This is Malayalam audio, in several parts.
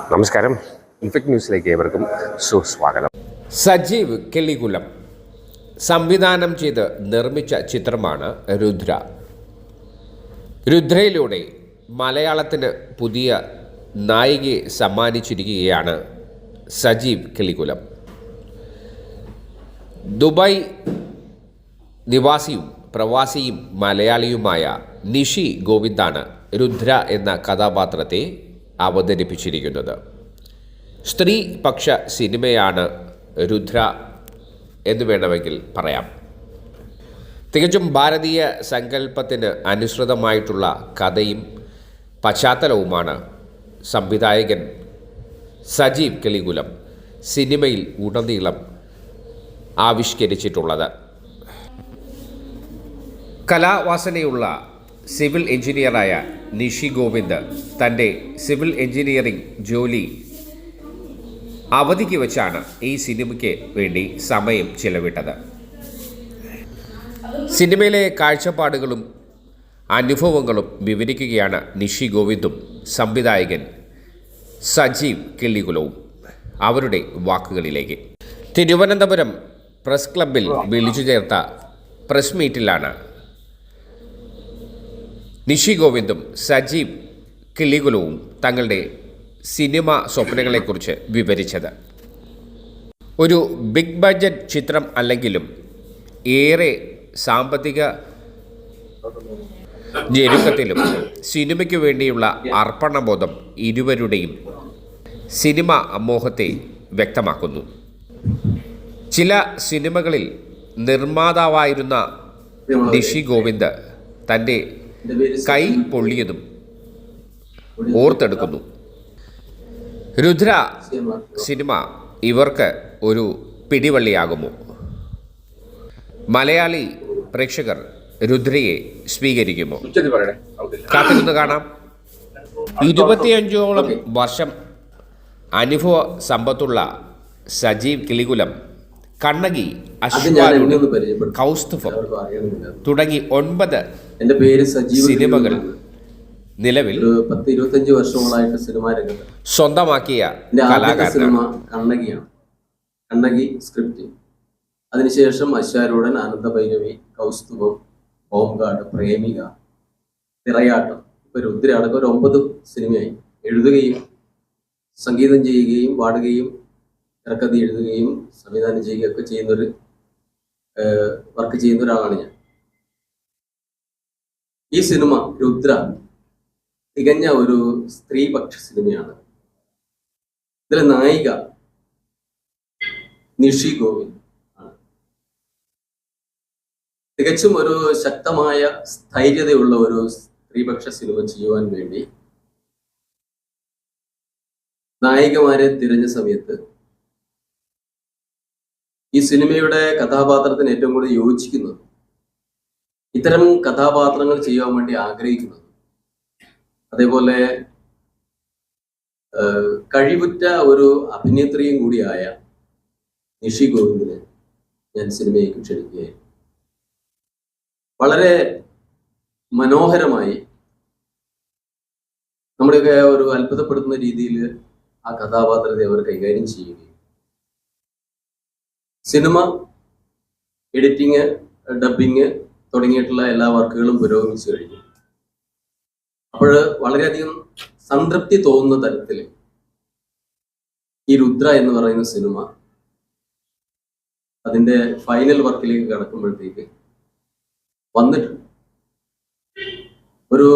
നമസ്കാരം. ഇൻഫെക്ട് ന്യൂസിലേക്ക് ഏവർക്കും സുസ്വാഗതം. സജീവ് കിളികുലം. സംവിധാനം ചെയ്ത് നിർമ്മിച്ച ചിത്രമാണ് രുദ്ര. രുദ്രയിലൂടെ മലയാളത്തിന് പുതിയ നായികയെ സമ്മാനിച്ചിരിക്കുകയാണ് സജീവ് കിളികുലം. ദുബായ് നിവാസിയും പ്രവാസിയും മലയാളിയുമായ നിഷി ഗോവിന്ദാണ് രുദ്ര എന്ന കഥാപാത്രത്തെ അവതരിപ്പിച്ചിരിക്കുന്നത്. സ്ത്രീപക്ഷ സിനിമയാണ് രുദ്ര എന്ന് വേണമെങ്കിൽ പറയാം. തികച്ചും ഭാരതീയ സങ്കല്പത്തിന് അനുസൃതമായിട്ടുള്ള കഥയും പശ്ചാത്തലവുമാണ് സംവിധായകൻ സജീവ് കിളികുലം സിനിമയിൽ ഉടനീളം ആവിഷ്കരിച്ചിട്ടുള്ളത്. കലാവാസനയുള്ള സിവിൽ എഞ്ചിനീയറായ നിഷി ഗോവിന്ദ് തന്റെ സിവിൽ എഞ്ചിനീയറിംഗ് ജോലി അവധിക്ക് വെച്ചാണ് ഈ സിനിമയ്ക്ക് വേണ്ടി സമയം ചിലവിട്ടത്. സിനിമയിലെ കാഴ്ചപ്പാടുകളും അനുഭവങ്ങളും വിവരിക്കുകയാണ് നിഷി ഗോവിന്ദും സംവിധായകൻ സജീവ് കിള്ളികുലവും അവരുടെ വാക്കുകളിലേക്ക്. തിരുവനന്തപുരം പ്രസ് ക്ലബിൽ വിളിച്ചു ചേർത്ത പ്രസ് മീറ്റിലാണ് നിഷി ഗോവിന്ദും സജീവ് കിളികുലവും തങ്ങളുടെ സിനിമ സ്വപ്നങ്ങളെക്കുറിച്ച് വിവരിച്ചത്. ഒരു ബിഗ് ബഡ്ജറ്റ് ചിത്രം അല്ലെങ്കിലും ഏറെ സാമ്പത്തിക ഞെരുക്കത്തിലും സിനിമയ്ക്ക് വേണ്ടിയുള്ള അർപ്പണബോധം ഇരുവരുടെയും സിനിമ അമോഹത്തെ വ്യക്തമാക്കുന്നു. ചില സിനിമകളിൽ നിർമ്മാതാവായിരുന്ന ഋഷി ഗോവിന്ദ് തന്റെ കൈ പൊള്ളിയതും ഓർത്തെടുക്കുന്നു. രുദ്ര സിനിമ. ഇവർക്ക് ഒരു പിടിവള്ളിയാകുമോ? മലയാളി പ്രേക്ഷകർ രുദ്രയെ സ്വീകരിക്കുമോ? കാത്തിരുന്ന് കാണാം. ഇരുപത്തിയഞ്ചോളം വർഷം അനുഭവ സമ്പത്തുള്ള സജീവ് കിളികുലം കണ്ണകി അശ്വാരുണി കൗസ്തുഭം തുടങ്ങി ഒൻപത് എന്റെ പേര് സജീവ് സിനിമകൾ. നിലവിൽ പത്ത് ഇരുപത്തഞ്ച് വർഷങ്ങളായിട്ട് സിനിമാ രംഗത്ത്. സ്വന്തമാക്കിയ ആദ്യത്തെ സിനിമ കണ്ണകിയാണ്. കണ്ണകി സ്ക്രിപ്റ്റ് അതിനുശേഷം അശ്വാരൂഢൻ അനന്തഭൈരവി കൗസ്തുഭം ഹോംഗാർഡ് പ്രേമിക തിറയാട്ടം. ഇപ്പൊ രുദ്ര അടക്കം ഒരു ഒമ്പത് സിനിമയായി. എഴുതുകയും സംഗീതം ചെയ്യുകയും പാടുകയും തിരക്കഥ എഴുതുകയും സംവിധാനം ചെയ്യുകയൊക്കെ ചെയ്യുന്നൊരു വർക്ക് ചെയ്യുന്ന ഒരാളാണ് ഞാൻ. ഈ സിനിമ രുദ്ര തികഞ്ഞ ഒരു സ്ത്രീപക്ഷ സിനിമയാണ്. ഇതിലെ നായിക നിഷി ഗോവിന്ദ് തികച്ചും ഒരു ശക്തമായ സ്ഥൈര്യതയുള്ള ഒരു സ്ത്രീപക്ഷ സിനിമ ചെയ്യുവാൻ വേണ്ടി നായികമാരെ തിരഞ്ഞ സമയത്ത് ഈ സിനിമയുടെ കഥാപാത്രത്തിന് ഏറ്റവും കൂടുതൽ യോജിക്കുന്നത് ഇത്തരം കഥാപാത്രങ്ങൾ ചെയ്യാൻ വേണ്ടി ആഗ്രഹിക്കുന്നത്. അതേപോലെ കഴിവുറ്റ ഒരു അഭിനേത്രിയും കൂടിയായ നിഷി ഗോവിന്ദിനെ ഞാൻ സിനിമയിലേക്ക് ക്ഷണിക്കുകയായി വളരെ മനോഹരമായി നമ്മുടെയൊക്കെ ഒരു അത്ഭുതപ്പെടുത്തുന്ന രീതിയിൽ ആ കഥാപാത്രത്തെ അവർ കൈകാര്യം ചെയ്യുകയും സിനിമ എഡിറ്റിങ് ഡബിങ് തുടങ്ങിയിട്ടുള്ള എല്ലാ വർക്കുകളും പുരോഗമിച്ചു കഴിഞ്ഞു. അപ്പോൾ വളരെയധികം സംതൃപ്തി തോന്നുന്ന തരത്തിൽ ഈ രുദ്ര എന്ന് പറയുന്ന സിനിമ അതിന്റെ ഫൈനൽ വർക്കിലേക്ക് കടക്കുമ്പോഴത്തേക്ക് വന്നിട്ടുണ്ട്. ഒരു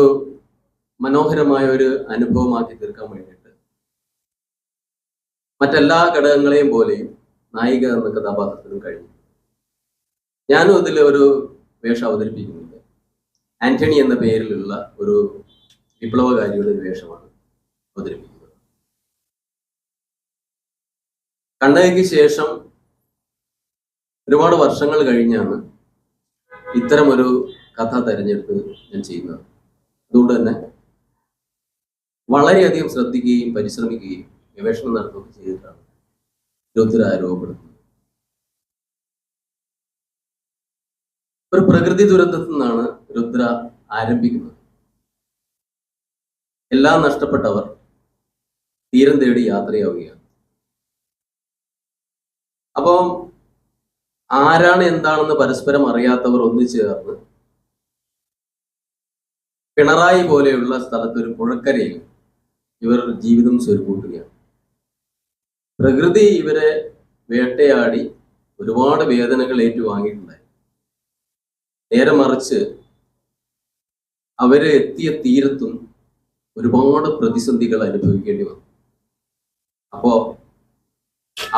മനോഹരമായ ഒരു അനുഭവമാക്കി തീർക്കാൻ വേണ്ടിയിട്ട് മറ്റെല്ലാ ഘടകങ്ങളെയും പോലെയും നായിക എന്ന കഥാപാത്രത്തിനും കഴിഞ്ഞു. ഞാനും അതിൽ ഒരു വേഷം അവതരിപ്പിക്കുന്നുണ്ട്. ആന്റണി എന്ന പേരിലുള്ള ഒരു വിപ്ലവകാരിയുടെ ഒരു വേഷമാണ് അവതരിപ്പിക്കുന്നത്. കണ്ണകയ്ക്ക് ശേഷം ഒരുപാട് വർഷങ്ങൾ കഴിഞ്ഞാണ് ഇത്തരമൊരു കഥ തെരഞ്ഞെടുപ്പ് ഞാൻ ചെയ്യുന്നത്. അതുകൊണ്ട് തന്നെ വളരെയധികം ശ്രദ്ധിക്കുകയും പരിശ്രമിക്കുകയും ഗവേഷണം നടത്തുകയും ചെയ്തിട്ടാണ് രുദ്ര രൂപപ്പെടുത്തുന്നത് ഒരു പ്രകൃതി ദുരന്തത്തിൽ നിന്നാണ് രുദ്ര ആരംഭിക്കുന്നത്. എല്ലാം നഷ്ടപ്പെട്ടവർ തീരം തേടി യാത്രയാവുകയാണ്. അപ്പം ആരാണ് എന്താണെന്ന് പരസ്പരം അറിയാത്തവർ ഒന്നിച്ചു ചേർന്ന് പിണറായി പോലെയുള്ള സ്ഥലത്ത് ഒരു പുഴക്കരയിൽ ഇവർ ജീവിതം സ്വരുക്കൂട്ടുകയാണ് പ്രകൃതി ഇവരെ വേട്ടയാടി ഒരുപാട് വേദനകൾ ഏറ്റുവാങ്ങിയിട്ടുണ്ടായി. നേരെ മറിച്ച് അവരെ എത്തിയ തീരത്തും ഒരുപാട് പ്രതിസന്ധികൾ അനുഭവിക്കേണ്ടി വന്നു. അപ്പോ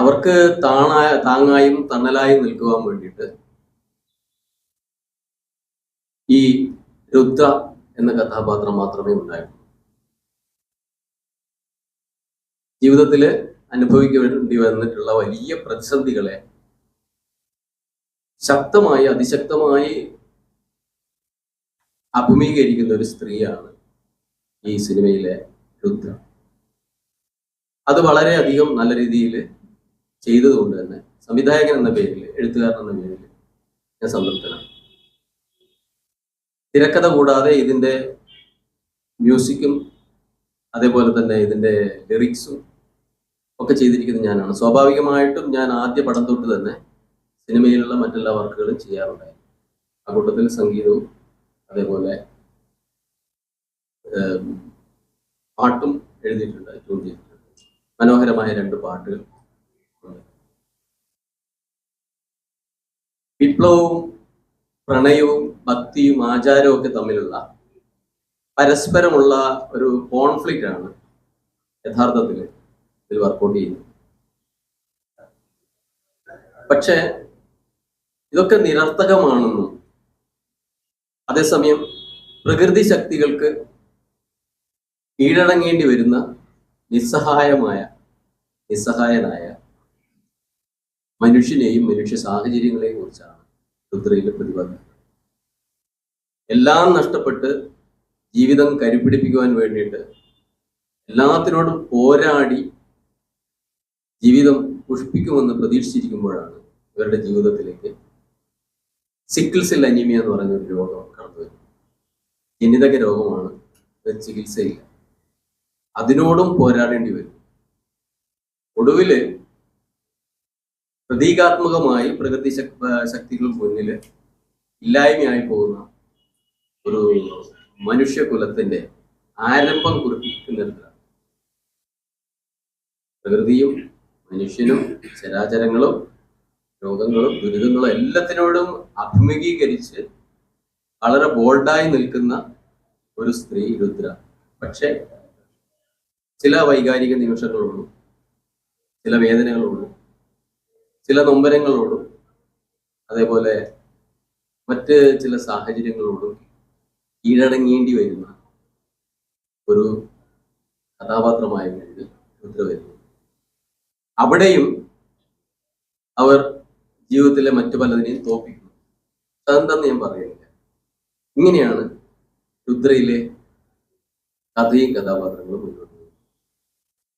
അവർക്ക് താണായ താങ്ങായും തണലായും നിൽക്കുവാൻ വേണ്ടിയിട്ട് ഈ രുദ്ര എന്ന കഥാപാത്രം മാത്രമേ ഉണ്ടായിട്ടുള്ളൂ ജീവിതത്തിൽ അനുഭവിക്കേണ്ടി വന്നിട്ടുള്ള വലിയ പ്രതിസന്ധികളെ ശക്തമായി അതിശക്തമായി അഭിമുഖീകരിക്കുന്ന ഒരു സ്ത്രീയാണ് ഈ സിനിമയിലെ രുദ്ര. അത് വളരെയധികം നല്ല രീതിയിൽ ചെയ്തതുകൊണ്ട് തന്നെ സംവിധായകൻ എന്ന പേരിൽ എഴുത്തുകാരൻ എന്ന പേരിൽ ഞാൻ സംതൃപ്തനാണ്. തിരക്കഥ കൂടാതെ ഇതിന്റെ മ്യൂസിക്കും അതേപോലെ തന്നെ ഇതിന്റെ ലിറിക്സും ഒക്കെ ചെയ്തിരിക്കുന്നത് ഞാനാണ്. സ്വാഭാവികമായിട്ടും ഞാൻ ആദ്യ പടം തൊട്ട് തന്നെ സിനിമയിലുള്ള മറ്റെല്ലാ വർക്കുകളും ചെയ്യാറുണ്ടായിരുന്നു. ആ കൂട്ടത്തിൽ സംഗീതവും അതേപോലെ പാട്ടും എഴുതിയിട്ടുണ്ട് ട്യൂൺ ചെയ്തിട്ടുണ്ട്. മനോഹരമായ രണ്ട് പാട്ടുകൾ വിപ്ലവവും പ്രണയവും ഭക്തിയും ആചാരവും ഒക്കെ തമ്മിലുള്ള പരസ്പരമുള്ള ഒരു കോൺഫ്ലിക്റ്റ് ആണ് യഥാർത്ഥത്തിൽ ഇതിൽ വർക്കൗട്ട് ചെയ്യുന്നത്. പക്ഷെ ഇതൊക്കെ നിരർത്ഥകമാണെന്നും അതേസമയം പ്രകൃതി ശക്തികൾക്ക് കീഴടങ്ങേണ്ടി വരുന്ന നിസ്സഹായമായ നിസ്സഹായനായ മനുഷ്യനെയും മനുഷ്യ സാഹചര്യങ്ങളെയും കുറിച്ചാണ് രുദ്രയിലെ പ്രതിപാദനം. എല്ലാം നഷ്ടപ്പെട്ട് ജീവിതം കരുപിടിപ്പിക്കുവാൻ വേണ്ടിയിട്ട് എല്ലാത്തിനോടും പോരാടി ജീവിതം പുഷ്പിക്കുമെന്ന് പ്രതീക്ഷിച്ചിരിക്കുമ്പോഴാണ് ഇവരുടെ ജീവിതത്തിലേക്ക് സിക്കിൾസിൽ അനീമിയ എന്ന് പറയുന്ന ഒരു രോഗം ജനിതക രോഗമാണ് ചികിത്സയില്ല. അതിനോടും പോരാടേണ്ടി വരും. ഒടുവിൽ പ്രതീകാത്മകമായി പ്രകൃതി ശക്- ശക്തികൾ മുന്നിൽ ഇല്ലായ്മയായി പോകുന്ന ഒരു മനുഷ്യകുലത്തിന്റെ ആരംഭം കുറിപ്പിക്കുന്നിടത്ത് പ്രകൃതിയും മനുഷ്യനും ചരാചരങ്ങളും രോഗങ്ങളും ദുരിതങ്ങളും എല്ലാത്തിനോടും അഭിമുഖീകരിച്ച് വളരെ ബോൾഡായി നിൽക്കുന്ന ഒരു സ്ത്രീ രുദ്ര. പക്ഷെ ചില വൈകാരിക നിമിഷങ്ങളുള്ളൂ ചില വേദനകളുള്ളൂ ചില നൊമ്പരങ്ങളോടും അതേപോലെ മറ്റ് ചില സാഹചര്യങ്ങളോടും കീഴടങ്ങേണ്ടി വരുന്ന ഒരു കഥാപാത്രമായി രുദ്ര വരുന്നു. അവിടെയും അവർ ജീവിതത്തിലെ മറ്റു പലതിനെയും തോപ്പിക്കുന്നു അതെന്താന്ന് ഞാൻ പറയുന്നില്ല ഇങ്ങനെയാണ് രുദ്രയിലെ കഥയും കഥാപാത്രങ്ങളും മുന്നോട്ട് പോകുന്നത്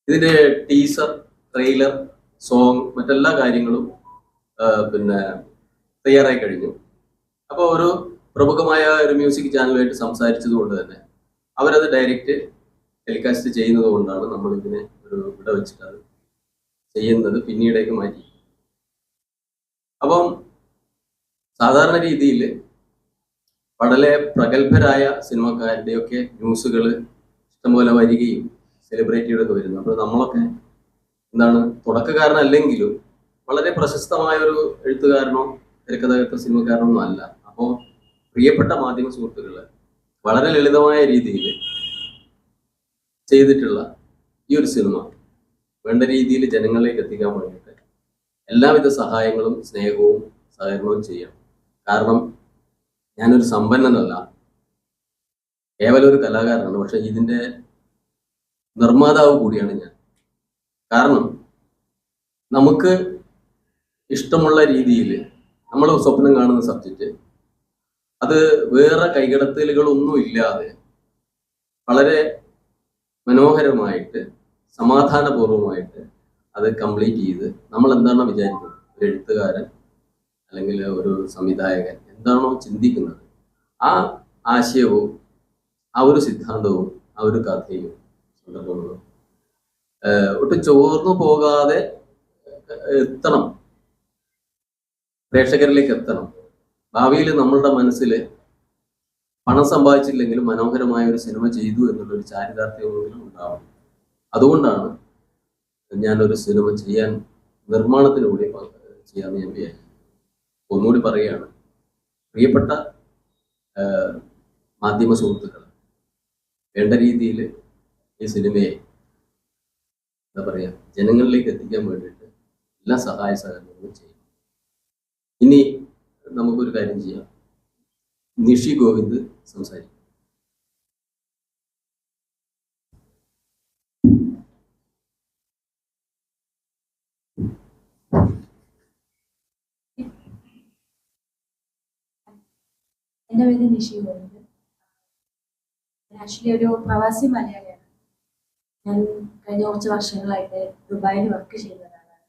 ഇതിന്റെ ടീസർ ട്രെയിലർ സോങ് മറ്റെല്ലാ കാര്യങ്ങളും പിന്നെ തയ്യാറായി കഴിഞ്ഞു. അപ്പോൾ ഒരു പ്രമുഖമായ ഒരു മ്യൂസിക് ചാനലുമായിട്ട് സംസാരിച്ചത് കൊണ്ട് തന്നെ അവരത് ഡയറക്റ്റ് ടെലികാസ്റ്റ് ചെയ്യുന്നത് കൊണ്ടാണ് നമ്മൾ ഇതിനെ ഒരു ഇവിടെ വെച്ചിട്ട് ചെയ്യുന്നത് പിന്നീടേക്ക് മാറ്റി. അപ്പം സാധാരണ രീതിയിൽ വളരെ പ്രഗത്ഭരായ സിനിമക്കാരുടെയൊക്കെ ന്യൂസുകൾ ഇഷ്ടംപോലെ വരികയും സെലിബ്രിറ്റിയുടെയൊക്കെ വരുന്നു. അപ്പോൾ നമ്മളൊക്കെ എന്താണ് തുടക്കക്കാരനല്ലെങ്കിലും വളരെ പ്രശസ്തമായ ഒരു എഴുത്തുകാരനോ തിരക്കഥാകൃത്ത സിനിമക്കാരനോ ഒന്നും അല്ല. അപ്പോൾ പ്രിയപ്പെട്ട മാധ്യമ സുഹൃത്തുക്കൾ വളരെ ലളിതമായ രീതിയിൽ ചെയ്തിട്ടുള്ള ഈ ഒരു സിനിമ വേണ്ട രീതിയിൽ ജനങ്ങളിലേക്ക് എത്തിക്കാൻ വേണ്ടിയിട്ട് എല്ലാവിധ സഹായങ്ങളും സ്നേഹവും സഹകരണവും ചെയ്യണം കാരണം ഞാനൊരു സമ്പന്നനല്ല. കേവലം ഒരു കലാകാരനാണ്. പക്ഷെ ഇതിന്റെ നിർമ്മാതാവ് കൂടിയാണ് ഞാൻ. കാരണം നമുക്ക് ഇഷ്ടമുള്ള രീതിയിൽ നമ്മൾ സ്വപ്നം കാണുന്ന സബ്ജക്റ്റ് അത് വേറെ കൈകടത്തലുകളൊന്നും ഇല്ലാതെ വളരെ മനോഹരമായിട്ട് സമാധാനപൂർവമായിട്ട് അത് കംപ്ലീറ്റ് ചെയ്ത് നമ്മൾ എന്താണോ വിചാരിക്കുന്നത് ഒരു എഴുത്തുകാരൻ അല്ലെങ്കിൽ ഒരു സംവിധായകൻ എന്താണോ ചിന്തിക്കുന്നത്? ആ ആശയവും ആ ഒരു സിദ്ധാന്തവും ആ ഒരു കഥയും സന്ദർഭങ്ങളും ഒട്ടും ചോർന്നു പോകാതെ എത്തണം. പ്രേക്ഷകരിലേക്ക് എത്തണം. ഭാവിയിൽ നമ്മളുടെ മനസ്സിൽ പണം സമ്പാദിച്ചില്ലെങ്കിലും മനോഹരമായ ഒരു സിനിമ ചെയ്തു എന്നുള്ള ഒരു ചാരിതാർത്ഥ്യമെങ്കിലും ഉണ്ടാവണം. അതുകൊണ്ടാണ് ഞാനൊരു സിനിമ ചെയ്യാൻ നിർമ്മാണത്തിലൂടെ ചെയ്യാമെന്ന് ഞാൻ വിചാരിച്ചു ഒന്നുകൂടി പറയുകയാണ്. പ്രിയപ്പെട്ട മാധ്യമ സുഹൃത്തുക്കൾ വേണ്ട രീതിയിൽ ഈ സിനിമയെ എന്താ പറയുക ജനങ്ങളിലേക്ക് എത്തിക്കാൻ വേണ്ടിയിട്ട് എല്ലാ സഹായ സഹകരണങ്ങളും ചെയ്യും. ഇനി നമുക്കൊരു കാര്യം ചെയ്യാം. നിഷി ഗോവിന്ദ് സംസാരിക്കും. എന്റെ പേര് നിഷി ഗോവിന്ദ് ആക്ച്വലി ഒരു പ്രവാസി മലയാളിയാണ്. ഞാൻ കഴിഞ്ഞ കുറച്ച് വർഷങ്ങളായിട്ട് ദുബായിൽ വർക്ക് ചെയ്യുന്ന ഒരാളാണ്.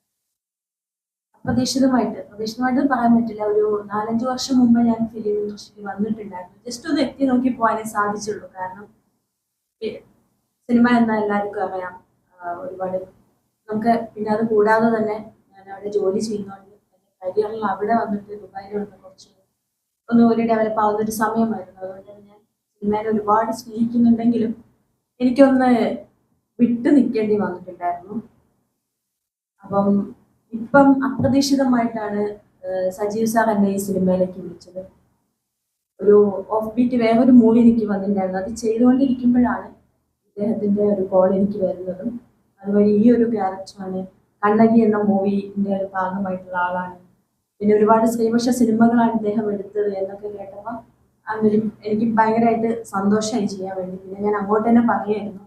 അപ്രതീക്ഷിതമായിട്ട് പ്രതീക്ഷിതമായിട്ട് പറയാൻ പറ്റില്ല. ഒരു നാലഞ്ച് വർഷം മുമ്പ് ഞാൻ ഫിലിം ഇൻഡസ്ട്രിയിൽ വന്നിട്ടുണ്ടായിരുന്നു. ജസ്റ്റ് ഒന്ന് എത്തി നോക്കി പോകാനേ സാധിച്ചുള്ളൂ. കാരണം സിനിമ എന്നാൽ എല്ലാവർക്കും അറിയാം. ഒരുപാട് നമുക്ക് പിന്നെ അത് കൂടാതെ തന്നെ ഞാൻ അവിടെ ജോലി ചെയ്യുന്നതുകൊണ്ട് എന്റെ കരിയറിൽ അവിടെ വന്നിട്ട് ദുബായിൽ വന്ന് കുറച്ച് ഒന്ന് ഒരു ഡെവലപ്പ് ആവുന്ന ഒരു സമയമായിരുന്നു. അതുകൊണ്ട് തന്നെ സിനിമയെ ഒരുപാട് സ്നേഹിക്കുന്നുണ്ടെങ്കിലും എനിക്കൊന്ന് വിട്ടു നിൽക്കേണ്ടി വന്നിട്ടുണ്ടായിരുന്നു. അപ്പം ഇപ്പം അപ്രതീക്ഷിതമായിട്ടാണ് സജീവ് സാർ എന്നെ ഈ സിനിമയിലേക്ക് വിളിച്ചത്. ഒരു ഓഫ് ബീറ്റ് വേറൊരു മൂവി എനിക്ക് വന്നിട്ടുണ്ടായിരുന്നു. അത് ചെയ്തുകൊണ്ടിരിക്കുമ്പോഴാണ് ഇദ്ദേഹത്തിന്റെ ഒരു കോൾ എനിക്ക് വരുന്നതും. അതുവഴി ഈ ഒരു ക്യാരക്ടറാണ് കണ്ണകി എന്ന മൂവിന്റെ ഒരു ഭാഗമായിട്ടുള്ള ആളാണ് പിന്നെ ഒരുപാട് സ്ത്രീപക്ഷ സിനിമകളാണ് ഇദ്ദേഹം എടുത്തത് എന്നൊക്കെ കേട്ടപ്പോൾ എനിക്ക് ഭയങ്കരമായിട്ട് സന്തോഷമായി ചെയ്യാൻ വേണ്ടി. പിന്നെ ഞാൻ അങ്ങോട്ട് തന്നെ പറയായിരുന്നു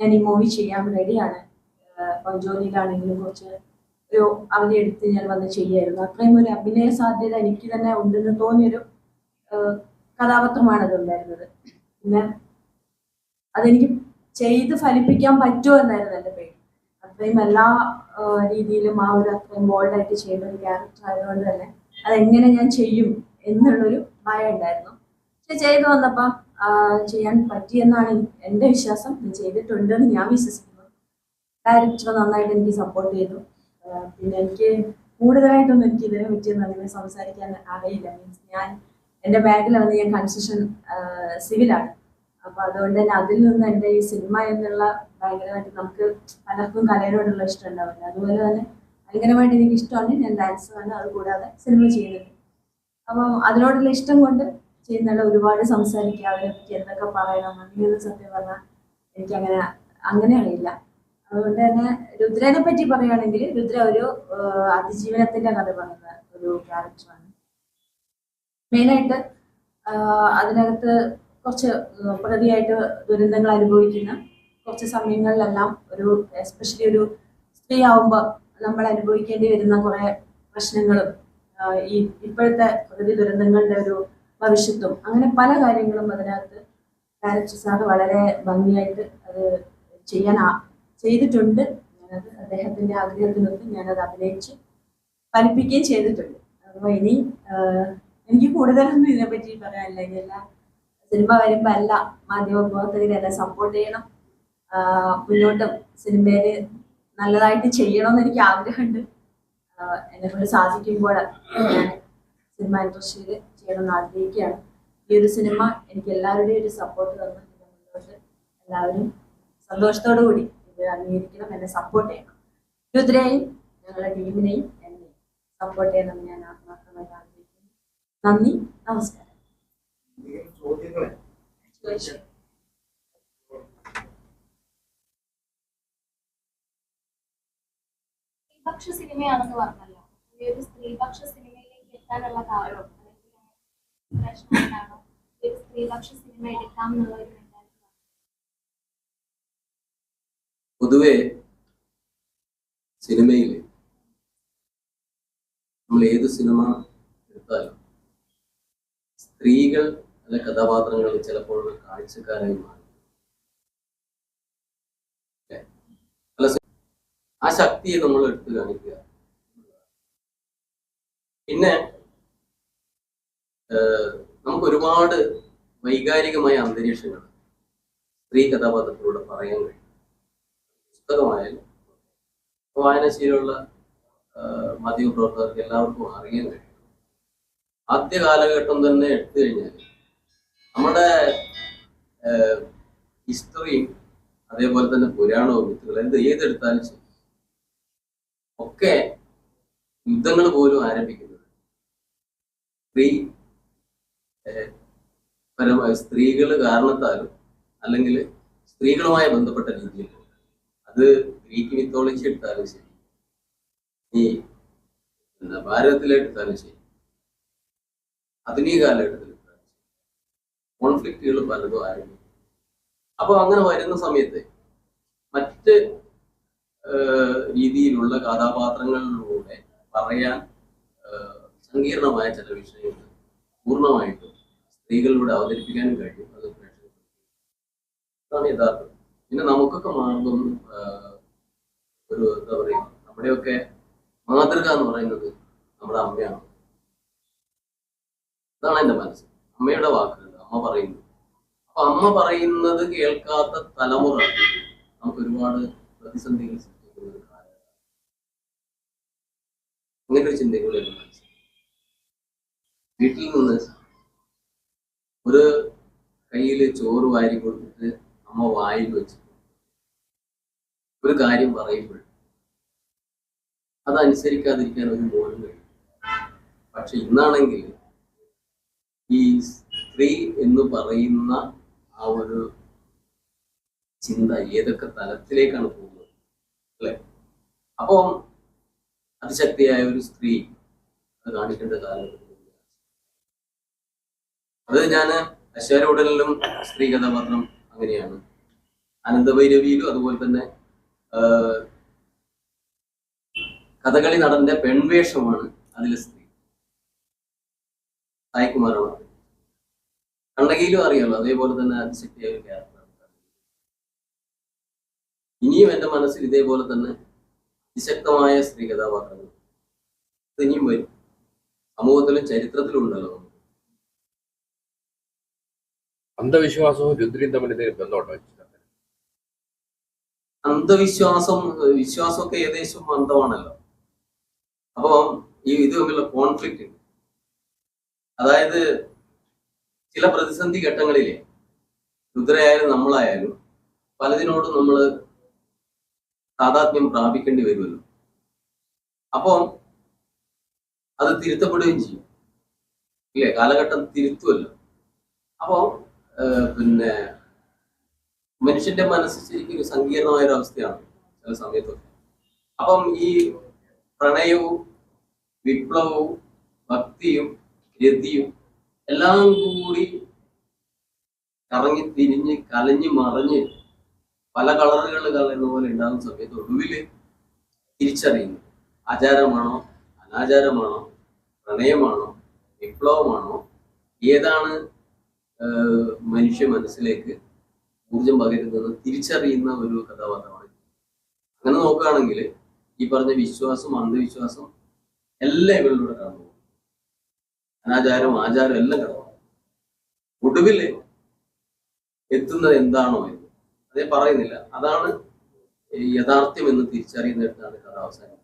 ഞാൻ ഈ മൂവി ചെയ്യാൻ റെഡിയാണ് ഇപ്പം ജോലിയിലാണെങ്കിലും കുറച്ച് ഒരു അവധി എടുത്ത് ഞാൻ വന്ന് ചെയ്യായിരുന്നു. അത്രയും ഒരു അഭിനയ സാധ്യത എനിക്ക് തന്നെ ഉണ്ടെന്ന് തോന്നിയൊരു കഥാപാത്രമാണ് അത് ഉണ്ടായിരുന്നത്. പിന്നെ അതെനിക്ക് ചെയ്ത് ഫലിപ്പിക്കാൻ പറ്റുമോ എന്നായിരുന്നു എന്റെ പേടി. അത്രയും എല്ലാ രീതിയിലും ആ ഒരു അത്രയും ബോൾഡായിട്ട് ചെയ്യുന്ന ഒരു ക്യാരക്ടർ ആയതുകൊണ്ട് തന്നെ അതെങ്ങനെ ഞാൻ ചെയ്യും എന്നുള്ളൊരു ഭയം ഉണ്ടായിരുന്നു. പക്ഷെ ചെയ്തു വന്നപ്പം ചെയ്യാൻ പറ്റിയെന്നാണ് എന്റെ വിശ്വാസം. ഞാൻ ചെയ്തിട്ടുണ്ടെന്ന് ഞാൻ വിശ്വസിക്കുന്നു. ഡയറക്ടർ നന്നായിട്ട് എനിക്ക് സപ്പോർട്ട് ചെയ്തു. പിന്നെ എനിക്ക് കൂടുതലായിട്ടൊന്നും എനിക്ക് ഇതിനെ പറ്റിയൊന്നും അങ്ങനെ സംസാരിക്കാൻ അറിയില്ല. മീൻസ് ഞാൻ എന്റെ ബാഗിൽ വന്ന് ഞാൻ കൺസ്ട്രക്ഷൻ സിവിലാണ് അപ്പൊ അതുകൊണ്ട് തന്നെ അതിൽ നിന്ന് എന്റെ ഈ സിനിമ എന്നുള്ള ഭയങ്കരമായിട്ട് നമുക്ക് പലർക്കും കലയോടുള്ള ഇഷ്ടം ഉണ്ടാവില്ല. അതുപോലെ തന്നെ ഭയങ്കരമായിട്ട് എനിക്ക് ഇഷ്ടമാണ്. ഞാൻ ഡാൻസ് ആണ്. അത് കൂടാതെ സിനിമ ചെയ്യുന്നുണ്ട്. അപ്പം അതിനോടുള്ള ഇഷ്ടം കൊണ്ട് ചെയ്യുന്നുള്ള ഒരുപാട് സംസാരിക്കുക അവരെ പറ്റി എന്തൊക്കെ പറയണം അങ്ങനെയൊന്നും സത്യം പറഞ്ഞാൽ എനിക്ക് അങ്ങനെ അങ്ങനെ അറിയില്ല. അതുകൊണ്ട് തന്നെ രുദ്രനെ പറ്റി പറയുകയാണെങ്കിൽ രുദ്ര ഒരു അതിജീവനത്തിന്റെ കഥ പറയുന്ന ഒരു ക്യാരക്ടറാണ് മെയിനായിട്ട് അതിനകത്ത് കുറച്ച് പ്രതിയായിട്ട് ദുരന്തങ്ങൾ അനുഭവിക്കുന്ന കുറച്ച് സമയങ്ങളിലെല്ലാം ഒരു എസ്പെഷ്യലി ഒരു സ്ത്രീ ആവുമ്പോൾ നമ്മൾ അനുഭവിക്കേണ്ടി വരുന്ന കുറെ പ്രശ്നങ്ങളും ഈ ഇപ്പോഴത്തെ പ്രകൃതി ദുരന്തങ്ങളുടെ ഒരു ഭവിഷ്യത്തും അങ്ങനെ പല കാര്യങ്ങളും അതിനകത്ത് ഡയറക്ടർ സാർ വളരെ ഭംഗിയായിട്ട് അത് ചെയ്യാൻ ചെയ്തിട്ടുണ്ട്. ഞാനത് അദ്ദേഹത്തിന്റെ ആഗ്രഹത്തിനൊത്ത് ഞാനത് അഭിനയിച്ച് ഫലിപ്പിക്കുകയും ചെയ്തിട്ടുണ്ട്. അപ്പോൾ ഇനി എനിക്ക് കൂടുതലൊന്നും ഇതിനെപ്പറ്റി പറയാനില്ല. ഇനി എല്ലാ സിനിമ വരുമ്പോ അല്ല മാധ്യമ പ്രവർത്തകർ എന്നെ സപ്പോർട്ട് ചെയ്യണം. മുന്നോട്ട് സിനിമയിൽ നല്ലതായിട്ട് ചെയ്യണമെന്ന് എനിക്ക് ആഗ്രഹമുണ്ട്. എന്നെ കൊണ്ട് സാധിക്കുമ്പോൾ ഞാൻ സിനിമ ഇൻഡസ്ട്രിയിൽ ചെയ്യണമെന്ന് ആഗ്രഹിക്കുകയാണ്. ഈ ഒരു സിനിമ എനിക്ക് എല്ലാവരുടെയും ഒരു സപ്പോർട്ട് തന്നു. മുന്നോട്ട് എല്ലാവരും സന്തോഷത്തോടു കൂടി ഇത് അംഗീകരിക്കണം എന്നെ സപ്പോർട്ട് ചെയ്യണം. രുദ്രയെയും ഞങ്ങളുടെ ടീമിനെയും എന്നെ സപ്പോർട്ട് ചെയ്യണമെന്ന് ഞാൻ ആത്മാർത്ഥമായിട്ട് ആഗ്രഹിക്കുന്നു. നന്ദി നമസ്കാരം. ചോദിച്ചു സ്ത്രീപക്ഷ സിനിമയാണെന്ന് പറഞ്ഞല്ലോ. ഈ ഒരു സ്ത്രീപക്ഷ സിനിമയിലേക്ക് എത്താനുള്ള കാരണം അല്ലെങ്കിൽ പ്രശ്നം എന്താണോ ഈ ഒരു സ്ത്രീപക്ഷ സിനിമ എടുക്കാം എന്നുള്ള ഒരു? പൊതുവെ സിനിമയിൽ നമ്മൾ ഏത് സിനിമ എടുത്താലും സ്ത്രീകൾ അല്ല കഥാപാത്രങ്ങൾ ചിലപ്പോൾ കാഴ്ചക്കാരായി മാറും? ആ ശക്തിയെ നമ്മൾ എടുത്തു കാണിക്കുക. പിന്നെ നമുക്ക് ഒരുപാട് വൈകാരികമായ അന്തരീക്ഷങ്ങൾ സ്ത്രീ കഥാപാത്രത്തിലൂടെ പറയാൻ കഴിയും. പുസ്തകമായാലും വായനാശീലമുള്ള മാധ്യമപ്രവർത്തകർക്ക് എല്ലാവർക്കും അറിയാൻ കഴിയും. ആദ്യ കാലഘട്ടം തന്നെ എടുത്തു കഴിഞ്ഞാൽ നമ്മുടെ ഹിസ്റ്ററിയും അതേപോലെ തന്നെ പുരാണവും മിത്തുകളും എന്ത് ഏതെടുത്താലും ശരി. ഒക്കെ യുദ്ധങ്ങൾ പോലും ആരംഭിക്കുന്നത് സ്ത്രീ പരമായി സ്ത്രീകൾ കാരണത്താലും അല്ലെങ്കിൽ സ്ത്രീകളുമായി ബന്ധപ്പെട്ട രീതിയിൽ. അത് ഗ്രീക്ക് മിത്തോളജി എടുത്താലും ശരി. ഈ എന്താ ഭാരതത്തിലെടുത്താലും ശരി. ആധുനിക കാലഘട്ടത്തിൽ കോൺഫ്ലിക്റ്റുകൾ പലതും ആയിരുന്നു അപ്പോൾ അങ്ങനെ വരുന്ന സമയത്ത് മറ്റ് രീതിയിലുള്ള കഥാപാത്രങ്ങളിലൂടെ പറയാൻ സങ്കീർണമായ ചില വിഷയങ്ങൾ പൂർണമായിട്ടും സ്ത്രീകളിലൂടെ അവതരിപ്പിക്കാനും കഴിയും. അത് അതാണ് യഥാർത്ഥം. പിന്നെ നമുക്കൊക്കെ മാർഗം ഒരു എന്താ പറയുക നമ്മുടെയൊക്കെ മാതൃക എന്ന് പറയുന്നത് നമ്മുടെ അമ്മയാണ്. അതാണ് എന്റെ മനസ്സ്. അമ്മയുടെ വാക്കുകൾ അമ്മ പറയുന്നത് അപ്പൊ അമ്മ പറയുന്നത് കേൾക്കാത്ത തലമുറ നമുക്ക് ഒരുപാട് പ്രതിസന്ധികൾ സൃഷ്ടിക്കുന്ന ഒരു കാലഘട്ടം. അങ്ങനെ ഒരു ചിന്തകൾ വീട്ടിൽ നിന്ന് ഒരു കയ്യിൽ ചോറ് വാരി കൊടുത്തിട്ട് അമ്മ വായിൽ വെച്ച് ഒരു കാര്യം പറയുമ്പോൾ അതനുസരിക്കാതിരിക്കാൻ ഒരു മോനും കഴിയും പക്ഷെ ഇന്നാണെങ്കിൽ ഈ സ്ത്രീ എന്ന് പറയുന്ന ആ ഒരു ചിന്ത ഏതൊക്കെ തലത്തിലേക്കാണ് പോകുന്നത് അല്ലെ? അപ്പം അതിശക്തിയായ ഒരു സ്ത്രീ അത് കാണിക്കേണ്ട കാലഘട്ടത്തിൽ അത് ഞാൻ അശ്വരോടനിലും സ്ത്രീ കഥാപാത്രം അങ്ങനെയാണ്. അനന്തവൈരവിയിലും അതുപോലെ തന്നെ കഥകളി നടന്റെ പെൺവേഷമാണ് അതിലെ സ്ത്രീ. സായികുമാറാണ് കണ്ണകിയിലും അറിയാമല്ലോ അതേപോലെ തന്നെ അതിശക്തിയായ ഒരു ക്യാരക്ടറാണ് ഇനിയും എന്റെ മനസ്സിൽ ഇതേപോലെ തന്നെ അതിശക്തമായ സ്ത്രീ കഥാപാത്രങ്ങൾ ഇനിയും വരും. സമൂഹത്തിലും ചരിത്രത്തിലും ഉണ്ടല്ലോ. അന്ധവിശ്വാസവും രുദ്രയും തമ്മിൽ എന്തെങ്കിലും ബന്ധമുണ്ടോ അന്ധവിശ്വാസം വിശ്വാസമൊക്കെ ഏകദേശം അന്ധമാണല്ലോ. അപ്പം ഈ ഇത് തമ്മിലുള്ള കോൺഫ്ലിക്റ്റ് അതായത് ചില പ്രതിസന്ധി ഘട്ടങ്ങളിലെ രുദ്രയായാലും നമ്മളായാലും പലതിനോടും നമ്മൾ താതാത്മ്യം പ്രാപിക്കേണ്ടി വരുമല്ലോ. അപ്പം അത് തിരുത്തപ്പെടുകയും ചെയ്യും. ഇല്ലേ? കാലഘട്ടം തിരുത്തുമല്ലോ അപ്പോൾ പിന്നെ മനുഷ്യന്റെ മനസ്സ് ശരിക്കും ഒരു സങ്കീർണമായ ഒരു അവസ്ഥയാണ് ചില സമയത്തൊക്കെ. അപ്പം ഈ പ്രണയവും വിപ്ലവവും ഭക്തിയും രതിയും എല്ലാം കൂടി കറങ്ങി തിരിഞ്ഞ് കലഞ്ഞ് മറിഞ്ഞ് പല കളറുകൾ കളയുന്ന പോലെ ഉണ്ടാകുന്ന സമയത്ത് ഒടുവിൽ തിരിച്ചറിയുന്നു. ആചാരമാണോ അനാചാരമാണോ പ്രണയമാണോ വിപ്ലവമാണോ ഏതാണ് മനുഷ്യ മനസ്സിലേക്ക് ഊർജം പകരുന്നത് തിരിച്ചറിയുന്ന ഒരു കഥാപാത്രമാണ്. അങ്ങനെ നോക്കുകയാണെങ്കിൽ ഈ പറഞ്ഞ വിശ്വാസം അന്ധവിശ്വാസം എല്ലാ ഇവരിലൂടെ കടന്നു അനാചാരം ആചാരം എല്ലാം കടന്നു. ഒടുവിൽ എത്തുന്നത് എന്താണോ എന്ന്. അതേ പറയുന്നില്ല. അതാണ് യഥാർത്ഥ്യം എന്ന് തിരിച്ചറിയുന്നിടത്താണ് കഥ അവസാനം